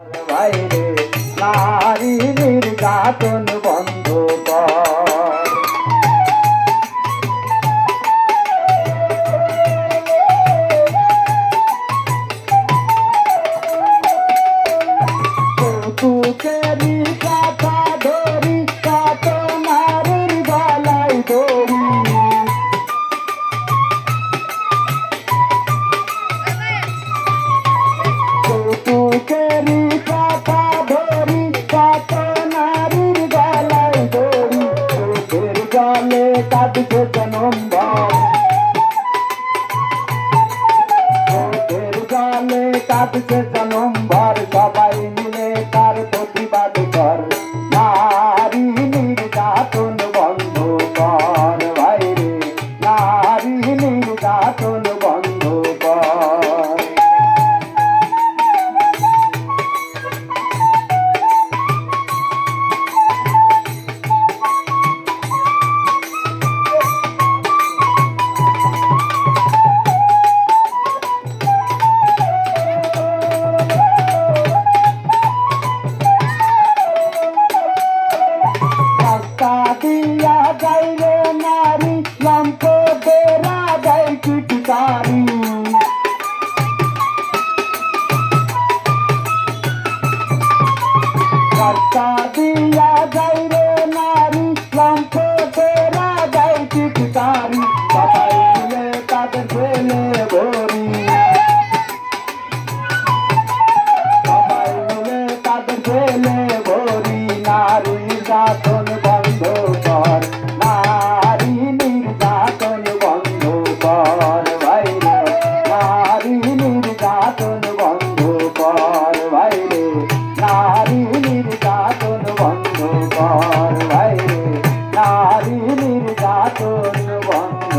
বাইরে নারী নির্যাতন বন্ধ কর কৌতুকেরই কথা ধরি কত নারীর গলায় দড়ি কৌতুকেরই কাঁদছে জনম্বর চোখের জলে কাঁদছে জনম্বর দিয়া যাইরে নারী লম্প বেড়া যাই পিটকারি রাস্তা দিয়া যাইরে নারী লম্প বেড়া যাই পিটকারি সবাই মিলে তাদের ফেলে ভরি। সবাই মিলে তাদের ফেলে ভরি। নারী নির্যাতন কর বাইরে নারী নির্যাতন বন্ধ